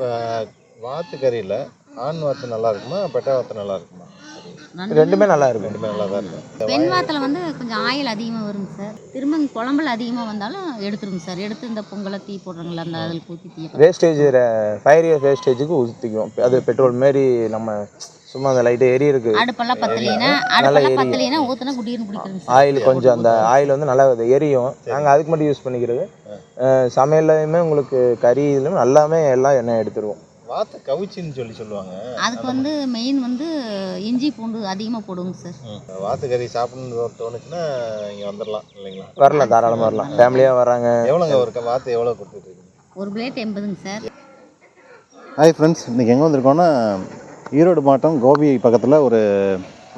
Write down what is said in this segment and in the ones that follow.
இப்போ வாத்து கறியில் ஆண் வாத்து நல்லா இருக்குமா பெட்டை வாத்து நல்லா இருக்குமா? ரெண்டுமே நல்லா இருக்கும். ரெண்டுமே நல்லா தான் இருக்கும். பெண் வாத்தில் வந்து கொஞ்சம் ஆயில் அதிகமாக வருங்க சார். திரும்ப குழம்புல அதிகமாக வந்தாலும் எடுத்துருங்க சார். எடுத்து இந்த பொங்கலை தீ போடுறாங்களா அந்த அதில் ஊற்றி தீய வேஸ்டேஜ் ஃபைவ் இயர் வேஸ்டேஜுக்கு ஊற்றிக்கும் அது பெட்ரோல் மாரி நம்ம சும்மா அந்த லைட்டு எரி இருக்கு. அடுப்பெல்லாம் பத்தலைன்னா அடுப்பெல்லாம் பத்தலைன்னா ஊற்றினா குடியிருந்து குடிக்கிறேங்க சார். ஆயில் கொஞ்சம் அந்த ஆயில் வந்து நல்லா எரியும். நாங்கள் அதுக்கு மட்டும் யூஸ் பண்ணிக்கிறது. சமையல்லையுமே உங்களுக்கு கறி இதுலையும் எல்லாமே எல்லாம் எண்ணெய் எடுத்துருவோம். வாத்து கவுச்சின்னு சொல்லி சொல்லுவாங்க. அதுக்கு வந்து மெயின் வந்து இஞ்சி பூண்டு அதிகமாக போடுவோங்க சார். வாத்து கறி சாப்பிடணும்னு தோணுச்சுன்னா இங்கே வந்துடலாம் இல்லைங்களா? வரலாம் தாராளமாக வரலாம். ஃபேமிலியாக வராங்க எவ்வளோங்க ஒரு வாத்து எவ்வளோ கொடுத்துட்ருக்கீங்க ஒரு பிளேட் எண்பதுங்க சார். ஹாய் ஃப்ரெண்ட்ஸ் இன்றைக்கி எங்கே வந்திருக்கோம்னா ஈரோடு மாவட்டம் கோபி பக்கத்தில் ஒரு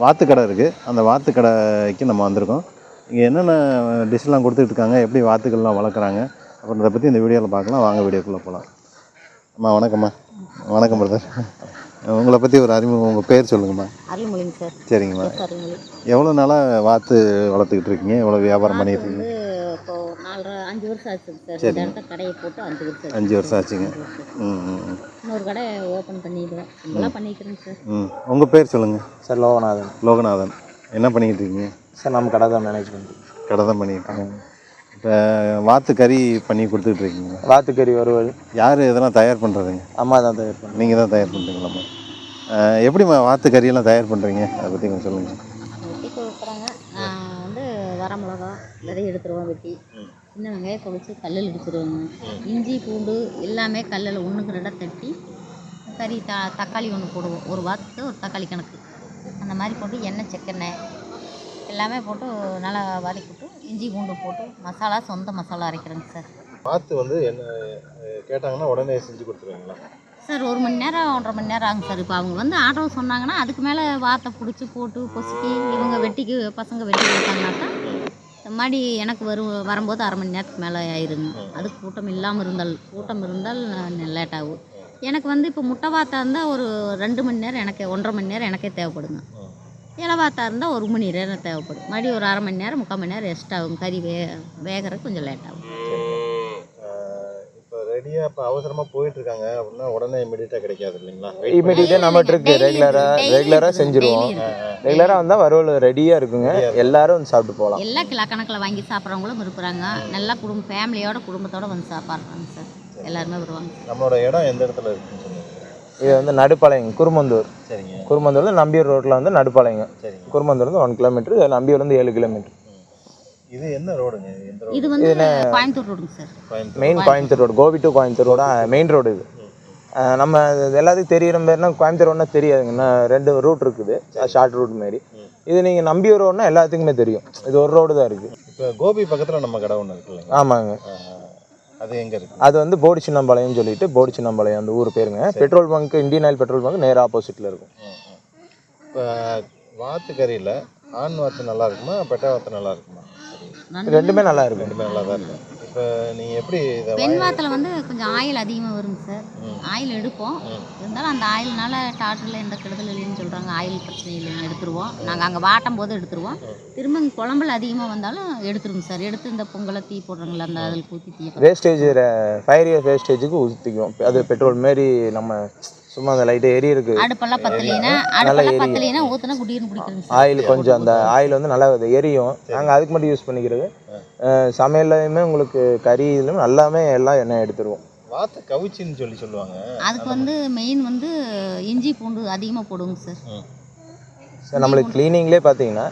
வாத்து கடை இருக்குது அந்த வாத்து கடைக்கு நம்ம வந்திருக்கோம். இங்கே என்னென்ன டிஷ்லாம் கொடுத்துட்டு இருக்காங்க எப்படி வாத்துக்கள்லாம் வளர்க்குறாங்க அப்புறம் இதை பற்றி இந்த வீடியோவில் பார்க்கலாம். வாங்க வீடியோக்குள்ளே போகலாம் அம்மா வணக்கம்மா. வணக்கம் பிரதர் உங்களை பற்றி ஒரு அறிமுகம் உங்கள் பேர் சொல்லுங்கம்மா. அருள்மொழிங்க சார். சரிங்கம்மா. எவ்வளோ நாளாக வாத்து வளர்த்துக்கிட்டு இருக்கீங்க? எவ்வளோ வியாபாரம் பண்ணிட்டு இருக்கீங்க? நாலரை அஞ்சு வருஷம் ஆச்சுங்க சார். இந்த இடத்த கடையை போட்டு அஞ்சு வருஷம் ஆச்சு. அஞ்சு வருஷம் ஆச்சுங்க. அஞ்சு வருஷம். ம் ம் ம். இன்னொரு கடை ஓப்பன் பண்ணிடுவேன். இதெல்லாம் பண்ணிக்கிறேங்க சார். ம். உங்கள் பேர் சொல்லுங்கள் சார் லோகநாதன். லோகநாதன். என்ன பண்ணிக்கிட்டு இருக்கீங்க சார் நம்ம கடை தான் மேனேஜ் பண்ணுறோம் கடை தான் பண்ணியிருக்காங்க இப்போ வாத்து கறி பண்ணி கொடுத்துட்டு இருக்கீங்க வாத்துக்கறி வறுவல் யார் இதெல்லாம் தயார் பண்ணுறதுங்க அம்மா தான் தயார் பண்ணுறோம் நீங்கள் தான் தயார் பண்ணுறீங்களாம்மா எப்படிம்மா வாத்து கறியெல்லாம் தயார் பண்ணுறீங்க அதை பற்றி கொஞ்சம் சொல்லுங்கள் வெட்டி கொடுக்குறாங்க. வந்து வர மிளகா விதை எடுத்துருவேன் வெட்டி. சின்ன வெங்காயத்தை வச்சு கல்லில் இடிச்சிருவேங்க இஞ்சி பூண்டு எல்லாமே கல்லில் ஒன்றுக்கு ரெண்டாக தட்டி கறி த தக்காளி ஒன்று போடுவோம். ஒரு வாத்துக்கு ஒரு தக்காளி கணக்கு. அந்த மாதிரி போட்டு எண்ணெய் செக்கெண்ணெய் எல்லாமே போட்டு நல்லா வதக்கிட்டு இஞ்சி பூண்டு போட்டு மசாலா சொந்த மசாலா அரைக்கிறேங்க சார். வாத்து வந்து என்ன கேட்டாங்கன்னா உடனே செஞ்சு கொடுத்துருவீங்களா? சார் ஒரு மணி நேரம் ஒன்றரை மணி நேரம் ஆகும் சார். இப்போ அவங்க வந்து ஆர்டர் சொன்னாங்கன்னா அதுக்கு மேலே வாத்தை பிடிச்சி போட்டு பொசுக்கி இவங்க வெட்டிக்கு பசங்க வெட்டி கொடுத்தாங்கனாக்கா இந்த மாதிரி எனக்கு வரும் வரும்போது அரை மணி நேரத்துக்கு மேலே ஆயிருங்க அதுக்கு கூட்டம் இல்லாமல் இருந்தால் கூட்டம் இருந்தால் லேட் ஆகும். எனக்கு வந்து இப்போ முட்டை வாத்தா இருந்தால் ஒரு ரெண்டு மணி நேரம் எனக்கு ஒன்றரை மணி நேரம் எனக்கே தேவைப்படுங்க. இலை வாத்தா இருந்தால் ஒரு மணி நேரம் தேவைப்படும். மறுபடியும் ஒரு அரை மணி நேரம் முக்கால் மணி நேரம் ரெஸ்ட் ஆகும். கறி வே வேகிறதுக்கு கொஞ்சம் லேட் ஆகும். ரெடியாக இப்போ அவசரமாக போயிட்டு இருக்காங்க அப்படின்னா உடனே இமிடியட்டாக கிடைக்காது இல்லைங்களா? இமீடியட்டாக நம்மகிட்ட இருக்கு Daily ரெகுலராக ரெகுலராக இருக்குது, செஞ்சுருவோம். ரெகுலராக வந்தால் வறுவல் ரெடியாக இருக்குங்க. எல்லாரும் வந்து சாப்பிட்டு போகலாம். எல்லா கிலோ கணக்கில் வாங்கி சாப்பிட்றவங்களும் இருக்கிறாங்க நல்லா குடும்பம் ஃபேமிலியோட குடும்பத்தோட வந்து சாப்பிட்றாங்க சார். எல்லாருமே வருவாங்க. நம்மளோட இடம் எந்த இடத்துல இருக்குன்னு சொல்லுங்க. இது வந்து நடுப்பாளையம் குருமந்தூர். சரிங்க. குருமந்தூர்ல நம்பியூர் ரோட்டில் வந்து நடுப்பாளையம். சரிங்க. குருமந்தூர் வந்து ஒன் கிலோமீட்டர் நம்பியூர்லேருந்து ஏழு கிலோமீட்டர் இது என்ன ரோடுங்க? இது எந்த ரோடு? இது வந்து கோயம்புத்தூர் ரோடுங்க sir. Main Coimbatore. Road Gobi to Coimbatore ரோட? மெயின் ரோடு இது. நம்ம இது எல்லாத்துக்கும் தெரியிற பேர்னா கோயம்புத்தூர் ரோடுனா தெரியாதுங்க. ரெண்டு ரூட் இருக்குது. ஷார்ட் ரூட் மாரி. இது நீங்கள் நம்பியூர் ரோடுனா எல்லாத்துக்குமே தெரியும். இது ஒரு ரோடு தான் இருக்குது இப்போ கோபி பக்கத்தில் நம்ம கடை ஒன்று இருக்கு இல்லைங்க ஆமாங்க. அது எங்கே இருக்கு? அது வந்து போடி சின்னம்பாளையம்னு சொல்லிட்டு போடி சின்னம்பாளையம் அந்த ஊர் பேருங்க. Petrol bunk Indian Oil petrol bunk நேர் ஆப்போசிட்டில் இருக்கும். இப்போ வாத்து கறியில் ஆண் வாத்து நல்லா இருக்குமா பெட்டை வாத்து நல்லா இருக்குமா? ரெண்டுமே நல்லா இருக்கும் ரெண்டுமே நல்லா தான் இருக்கும் இப்போ நீங்கள் எப்படி இதை பெண் வாத்தில் வந்து கொஞ்சம் ஆயில் அதிகமாக வருங்க சார். ஆயில் எடுப்போம். இருந்தாலும் அந்த ஆயில்னால டாக்டரில் எந்த கெடுதல் இல்லைன்னு சொல்கிறாங்க ஆயில் பிரச்சனை இல்லைன்னு எடுத்துருவோம். நாங்கள் அங்கே வாட்டும் போது எடுத்துருவோம். திரும்ப குழம்புல அதிகமாக வந்தாலும் எடுத்துருங்க சார். எடுத்து இந்த பொங்கலை தீ போடுறாங்களா அந்த அதில் ஊற்றி தீய வேஸ்டேஜ் ஃபைவ் இயர் வேஸ்டேஜுக்கு ஊற்றிக்கும் அது பெட்ரோல் மாரி நம்ம சும்மா அந்த லைட்டு எரி இருக்கு. அடுப்பெல்லாம் பத்தலைன்னா அடுப்பெல்லாம் பத்தலைன்னா ஊற்றினா குடியிருந்து குடிக்கிறேங்க சார் ஆயில் கொஞ்சம் அந்த ஆயில் வந்து நல்லா எரியும். நாங்கள் அதுக்கு மட்டும் யூஸ் பண்ணிக்கிறது. சமையல்லையுமே உங்களுக்கு கறி இதுலையும் எல்லாமே எல்லாம் எண்ணெய் எடுத்துருவோம். வாத்து கவுச்சின்னு சொல்லி சொல்லுவாங்க. அதுக்கு வந்து மெயின் வந்து இஞ்சி பூண்டு அதிகமாக போடுவோங்க சார். சார் நம்மளுக்கு க்ளீனிங்லேயே பார்த்தீங்கன்னா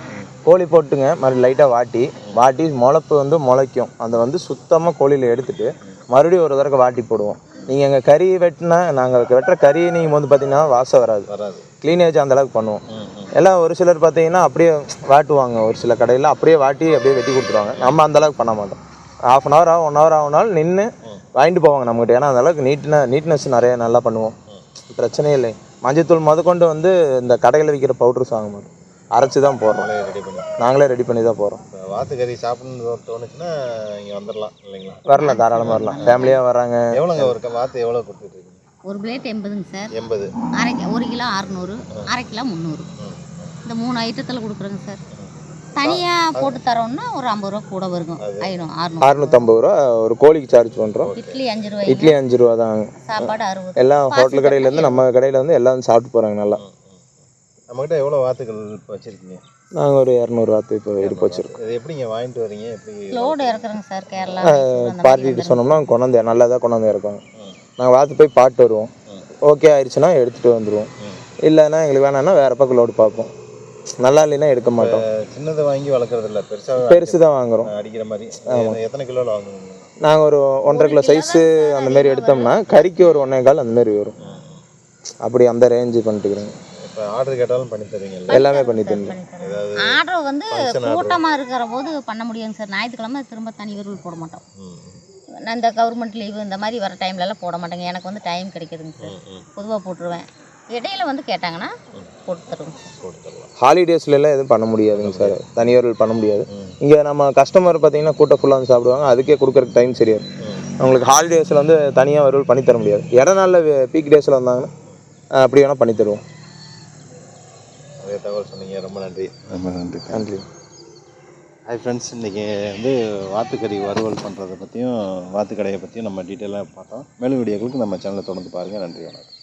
கோழி போட்டுங்க மறுபடியும் லைட்டாக வாட்டி வாட்டி முளைப்பு வந்து முளைக்கும். அதை வந்து சுத்தமாக கோழியில் எடுத்துட்டு மறுபடியும் ஒரு தடவை வாட்டி போடுவோம். நீங்கள் எங்கள் கறி வெட்டினா நாங்கள் வெட்டுற கறி நீங்கள் வந்து பார்த்தீங்கன்னா வாசம் வராது. வராது. க்ளீனேஜ் அந்த அளவுக்கு பண்ணுவோம். எல்லாம் ஒரு சிலர் பார்த்தீங்கன்னா அப்படியே வாட்டுவாங்க. ஒரு சில கடையில் அப்படியே வாட்டி அப்படியே வெட்டி கொடுத்துருவாங்க. நம்ம அந்த அளவுக்கு பண்ண மாட்டோம். ஆஃப் அன் ஹவர் ஆகும் ஒன் ஹவர் ஆகுனாலும் நின்று வாங்கிட்டு போவாங்க நம்மகிட்ட. ஏன்னா அந்த அளவுக்கு நீட்ன நீட்னஸ் நிறைய நல்லா பண்ணுவோம். பிரச்சனையே இல்லை. மஞ்சத்தூள் முதற்கொண்டு வந்து இந்த கடையில் விற்கிற பவுடர்ஸ் வாங்க மாட்டோம். அரைச்சி தான் போடுறோம். நம்மளே ரெடி பண்ணி நாங்களே ரெடி பண்ணி தான் போகிறோம் இப்போ வாத்து கறி சாப்பிடணும்னு தோணுச்சுன்னா இங்கே வந்துடலாம் இல்லைங்களா? வரலாம் தாராளமாக வரலாம். ஃபேமிலியாக வராங்க எவ்வளோங்க ஒரு வாத்து எவ்வளோ கொடுத்துட்ருக்கீங்க ஒரு பிளேட் எண்பதுங்க சார். எண்பது. அரை ஒரு கிலோ அறநூறு அரை கிலோ முந்நூறு. இந்த மூணு ஐட்டத்தில் கொடுக்குறேங்க சார். தனியாக போட்டு தரோம்னா ஒரு ஐம்பது ரூபா கூட வருங்க. ஆயிடும் அறுநூறு. அறுநூத்தம்பது ரூபா ஒரு கோழிக்கு சார்ஜ் பண்ணுறோம் இட்லி அஞ்சு ரூபாய் இட்லி அஞ்சு ரூபா தான். சாப்பாடு அறுபது. எல்லாம் ஹோட்டல் கடையிலேருந்து நம்ம கடையில் வந்து எல்லாம் சாப்பிட்டு போகிறாங்க நல்லா. நம்மகிட்ட எவ்வளோ வாத்துகள் இப்போ வச்சுருக்கீங்க? நாங்கள் ஒரு இரநூறு வாத்து இப்போ இருப்பு வச்சுருக்கோம் இது எப்படிங்க வாங்கிட்டு வரீங்க? எப்படி லோடு இறக்குறோங்க சார் கேரளா. பார்ட்டிகிட்ட சொன்னோம்னா கொண்டாந்து நல்லதாக கொண்டாந்து இறக்குவாங்க. நாங்கள் வாத்து போய் பாட்டு வருவோம். ஓகே ஆயிடுச்சுன்னா எடுத்துகிட்டு வந்துடுவோம் இல்லைன்னா எங்களுக்கு வேணாம்னா வேறு பக்கம் லோடு பார்ப்போம். நல்லா இல்லைன்னா எடுக்க மாட்டோம். சின்னதை வாங்கி வளர்க்குறது இல்லை பெருசாக பெருசு தான் வாங்குறோம். அடிக்கிற மாதிரி. எத்தனை கிலோவில் வாங்குவீங்க? நாங்கள் ஒரு ஒன்றரை கிலோ சைஸு அந்த மாதிரி எடுத்தோம்னா கறிக்கு ஒரு ஒன்றே கால் அந்த மாதிரி வரும். அப்படி அந்த ரேஞ்சு பண்ணிட்டுக்கிறோங்க இப்போ ஆர்டர் கேட்டாலும் பண்ணி தருவீங்கல்ல? எல்லாமே பண்ணி ஏதாவது ஆர்டர் வந்து. கூட்டமாக இருக்கிற போது பண்ண முடியுங்க சார். ஞாயிற்றுக்கிழமை திரும்ப தனி விரல் போட மாட்டோம். இந்த கவர்மெண்ட் லீவு இந்த மாதிரி வர டைம்லலாம் போட மாட்டேங்க. எனக்கு வந்து டைம் கிடைக்குதுங்க சார். பொதுவாக போட்டுருவேன். இடையில வந்து கேட்டாங்கன்னா போட்டு தருவோங்க சார். போட்டு தரலாம் ஹாலிடேஸ்ல எல்லாம் எதுவும் பண்ண முடியாதுங்க சார். தனியார்கள் பண்ண முடியாது. இங்கே நம்ம கஸ்டமர் பார்த்தீங்கன்னா கூட்டம் ஃபுல்லாக வந்து சாப்பிடுவாங்க. அதுக்கே கொடுக்குறக்கு டைம் சரியாது. அவங்களுக்கு ஹாலிடேஸில் வந்து தனியாக வறுவல் பண்ணி தர முடியாது. இட நாளில் பீக் டேஸில் வந்தாங்கன்னா அப்படி வேணால் பண்ணி தருவோம். நிறைய தகவல் சொன்னீங்க. ரொம்ப நன்றி. ரொம்ப நன்றி. நன்றி. ஹாய் ஃப்ரெண்ட்ஸ் இன்றைக்கி வந்து வாத்துக்கறி வறுவல் பண்ணுறதை பற்றியும் வாத்துக்கடையை பற்றியும் நம்ம டீட்டெயிலாக பார்த்தோம். மேலும் வீடியோக்களுக்கு நம்ம சேனலை தொடர்ந்து பாருங்கள் நன்றி வணக்கம்.